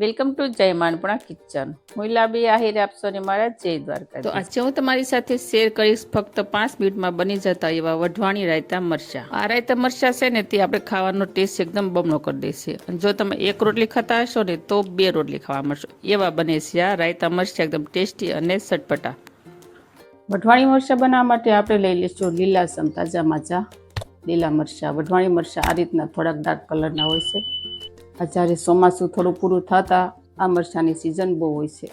Welcome to જય માનપણા kitchen. હું લાબી આહિર આપશો ને મારા જય દ્વારકા તો આજે હું તમારી સાથે શેર કરીશ ફક્ત પાંચ મિનિટમાં બની જતા એવા વઢવાણી રાયતા મરચા. આ રાયતા મરચા છે ને તે આપણે ખાવાનો ટેસ્ટ એકદમ બમણો કરી દેશે અને જો તમે એક રોટલી ખાતા હશો ને તો બે રોટલી ખાવા મળશો. એવા બને છે આ રાયતા મરચા એકદમ ટેસ્ટી અને સટપટા. વઢવાણી મરચા બનાવવા માટે આપણે લઈ લઈશું લીલા સમ તાજા માજા લીલા મરચા. વઢવાણી મરચા આ રીતના થોડાક ડાર્ક કલરના હોય છે. જ્યારે ચોમાસું થોડું પૂરું થતાં આ મરચાંની સિઝન બહુ હોય છે.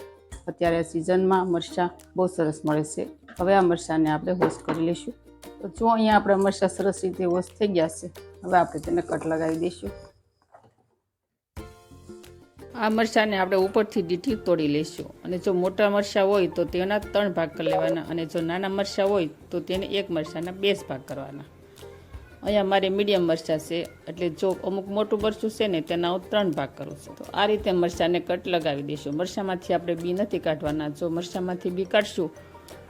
અત્યારે આ સિઝનમાં મરચાં બહુ સરસ મળે છે. હવે આ મરચાંને આપણે વોશ કરી લઈશું. તો જો અહીંયા આપણે મરચાં સરસ રીતે વોશ થઈ ગયા છે, હવે આપણે તેને કટ લગાવી દઈશું. આ મરચાંને આપણે ઉપરથી ડીઠી તોડી લઈશું. અને જો મોટા મરચાં હોય તો તેના ત્રણ ભાગ કરી લેવાના અને જો નાના મરચાં હોય તો તેને એક મરચાંના બે ભાગ કરવાના. અહીંયા મારે મીડિયમ મરચાં છે, એટલે જો અમુક મોટું મરચું છે ને, તેના હું ત્રણ ભાગ કરું છું. તો આ રીતે મરચાંને કટ લગાવી દઈશું. મરચાંમાંથી આપણે બી નથી કાઢવાના. જો મરચાંમાંથી બી કાઢશું,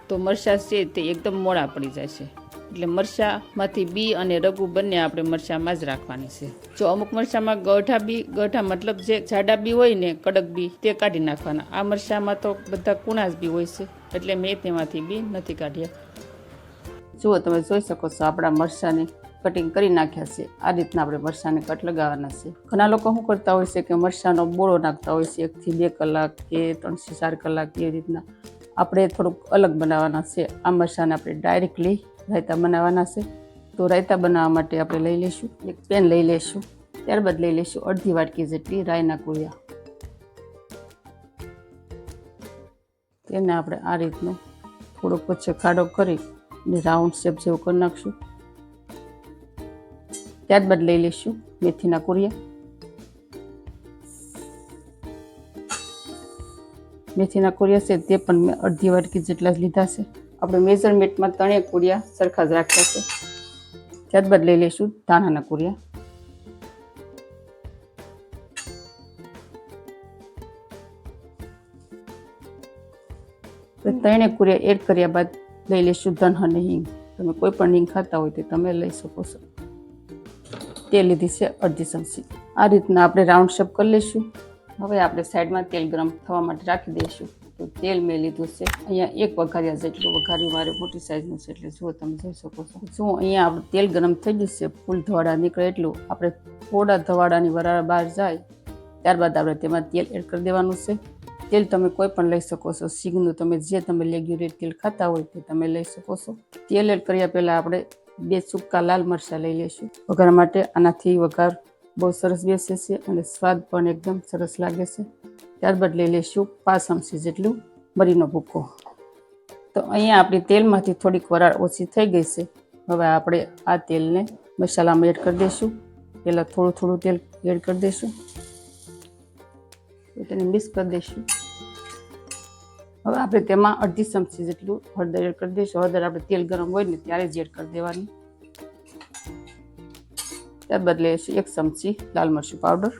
તો મરચાં છે તે એકદમ મોડા પડી જશે. એટલે મરચાંમાંથી બી અને રગુ બંને આપણે મરચાંમાં જ રાખવાની છે. જો અમુક મરચાંમાં ગઢા બી, ગઢા મતલબ જે જાડા બી હોય ને, કડક બી, તે કાઢી નાખવાના. આ મરચાંમાં તો બધા કુણા જ બી હોય છે, એટલે મેં તેમાંથી બી નથી કાઢ્યા. જુઓ તમે જોઈ શકો છો આપણા મરચાંની. કટિંગ કરી નાખ્યા છે. આ રીતના આપણે મરચાંને કટ લગાવવાના છે. ઘણા લોકો શું કરતા હોય છે કે મરચાંનો બોળો નાખતા હોય છે, એકથી બે કલાક કે ત્રણથી ચાર કલાક એ રીતના. આપણે થોડુંક અલગ બનાવવાના છે. આ મરચાંને આપણે ડાયરેક્ટલી રાયતા બનાવવાના છે. તો રાયતા બનાવવા માટે આપણે લઈ લઈશું. એક પેન લઈ લઈશું. ત્યારબાદ લઈ લઈશું અડધી વાટકી જેટલી રાયના કુળિયા. તેને આપણે આ રીતનું થોડોક પછી ખાડો કરી અને રાઉન્ડ શેપ જેવું કરી નાખશું. ત્યારબાદ લઈ લઈશું મેથીના કુરિયા. મેથીના કુરિયા છે તે પણ મેં અડધી વાટકી જેટલા જ લીધા છે. આપણે મેઝરમેન્ટમાં ત્રણેય કુરિયા સરખા જ રાખ્યા છે. ત્યારબાદ લઈ લઈશું ધાણાના કુરિયા. તો ત્રણેય કુરિયા એડ કર્યા બાદ લઈ લઈશું ધન અને હિંગ. તમે કોઈ પણ હિંગ ખાતા હોય તો તમે લઈ શકો છો. તે લીધી છે અડધી ચમચી. આ રીતના આપણે રાઉન્ડ શેપ કરી લઈશું. હવે આપણે સાઈડમાં તેલ ગરમ થવા માટે રાખી દઈશું. તો તેલ મેં લીધું છે. અહીંયા એક વઘારિયા જેટલું વઘાર્યું મારે મોટી સાઈઝનું છે, એટલે જુઓ તમે જોઈ શકો છો. જો અહીંયા આપણે તેલ ગરમ થઈ ગયું છે? ફૂલ ધવાડા નીકળે એટલું. આપણે થોડા ધવાડાની વરાળ બહાર જાય, ત્યારબાદ આપણે તેમાં તેલ એડ કરી દેવાનું છે. તેલ તમે કોઈ પણ લઈ શકો છો. સિંગનું તમે જે તમે રેગ્યુલર તેલ ખાતા હોય તે તમે લઈ શકો છો. તેલ એડ કર્યા પહેલાં આપણે બે સૂકા લાલ મરચાં લઈ લઈશું વઘાર માટે આનાથી વઘાર બહુ સરસ બેસે છે અને સ્વાદ પણ એકદમ સરસ લાગે છે. ત્યારબાદ લઈ લઈશું પાંચ ચમચી જેટલું મરીનો ભૂકો. તો અહીંયા આપણી તેલમાંથી થોડીક વરાળ ઓછી થઈ ગઈ છે. હવે આપણે આ તેલને મસાલામાં એડ કરી દઈશું પહેલાં થોડું થોડું તેલ એડ કરી દઈશું તેને મિક્સ કરી દઈશું હવે આપણે તેમાં અડધી ચમચી જેટલું હળદર એડ કરી દઈશું. હળદર આપણે તેલ ગરમ હોય ને ત્યારે જ એડ કરી દેવાની. ત્યાર બદલે એક ચમચી લાલ મરચું પાવડર.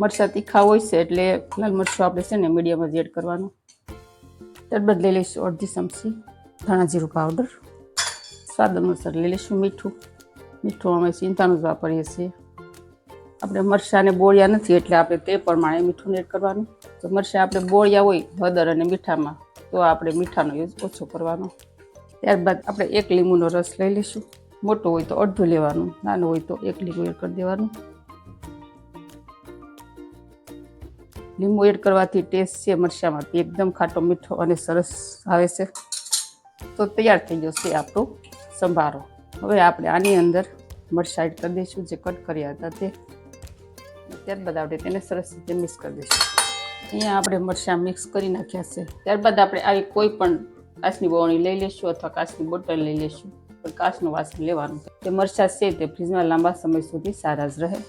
મરચાં તીખા હોય છે એટલે લાલ મરચું આપણે છે ને મીડિયમ જ એડ કરવાનું. ત્યાર બદલે લઈશું અડધી ચમચી ધાણા જીરું પાવડર. સ્વાદ અનુસાર લઈ લઈશું મીઠું. મીઠું અમે ચિંતાનું જ વાપરીએ છીએ. આપણે મરચાંને બોળ્યા નથી એટલે આપણે તે પ્રમાણે મીઠું એડ કરવાનું. જો મરચાં આપણે બોળિયા હોય હળદર અને મીઠામાં, તો આપણે મીઠાનો યુઝ ઓછો કરવાનો. ત્યારબાદ આપણે એક લીંબુનો રસ લઈ લઈશું. મોટું હોય તો અડધું લેવાનું, નાનું હોય તો એક લીંબુ એડ કરી દેવાનું. લીંબુ એડ કરવાથી ટેસ્ટ છે મરચામાં તે એકદમ ખાટો, મીઠો અને સરસ આવે છે. તો તૈયાર થઈ જશે આપણો સંભારો. હવે આપણે આની અંદર મરચાં એડ કરી દઈશું, જે કટ કર્યા હતા તે. ત્યારબાદ આપણે તેને સરસ રીતે મિક્સ કરી દઈશું. અહીંયા આપણે મરચાં મિક્સ કરી નાખ્યા છે. ત્યારબાદ આપણે આવી કોઈ પણ કાચની બવણી લઈ લઈશું અથવા કાચની બોટલ લઈ લઈશું પણ કાચનું વાસણ લેવાનું તે મરચાં છે તે ફ્રીજમાં લાંબા સમય સુધી સારા જ રહે.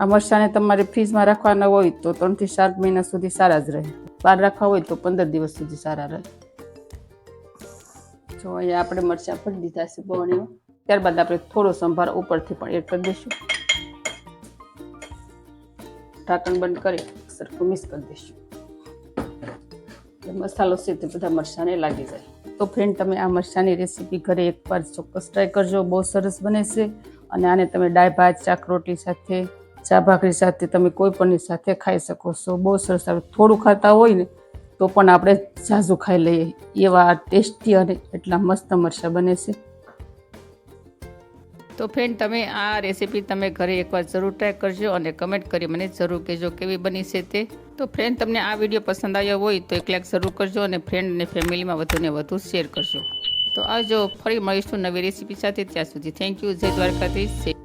આ મરચાંને તમારે ફ્રીજમાં રાખવાના હોય તો ત્રણથી સાત મહિના સુધી સારા જ રહે. બહાર રાખવા હોય તો પંદર દિવસ સુધી સારા રહે. જો અહીંયા આપણે મરચાં ભરી દીધા છે બવણીમાં ત્યારબાદ આપણે થોડો સંભાર ઉપરથી પણ એડ કરી દઈશું. ઢાંકણ બંધ કરી સરખું મિક્સ કરી દઈશું. મસાલો છે તે બધા મરચાંને લાગી જાય. તો ફ્રેન્ડ તમે આ મરચાંની રેસીપી ઘરે એકવાર ચોક્કસ ટ્રાય કરજો. બહુ સરસ બને છે. અને આને તમે દાળ, ભાત ચાક રોટલી સાથે, ચા ભાખરી સાથે તમે કોઈ પણની સાથે ખાઈ શકો છો. બહુ સરસ. આવે થોડું ખાતા હોય ને, તો પણ આપણે ઝાઝું ખાઈ લઈએ. એવા ટેસ્ટી અને એટલા મસ્ત મરચાં બને છે. તો ફ્રેન્ડ તમે આ રેસીપી તમે ઘરે એકવાર જરૂર ટ્રાય કરજો અને કમેન્ટ કરી મને જરૂર કહેજો કેવી બની છે તે. તો ફ્રેન્ડ તમને આ વીડિયો પસંદ આવ્યો હોય તો એક લાઈક જરૂર કરજો અને ફ્રેન્ડ અને ફેમિલીમાં વધુને વધુ શેર કરજો. તો આવજો, ફરી મળીશું નવી રેસીપી સાથે ત્યાં સુધી. થેન્ક યુ જય દ્વારકાધીશ.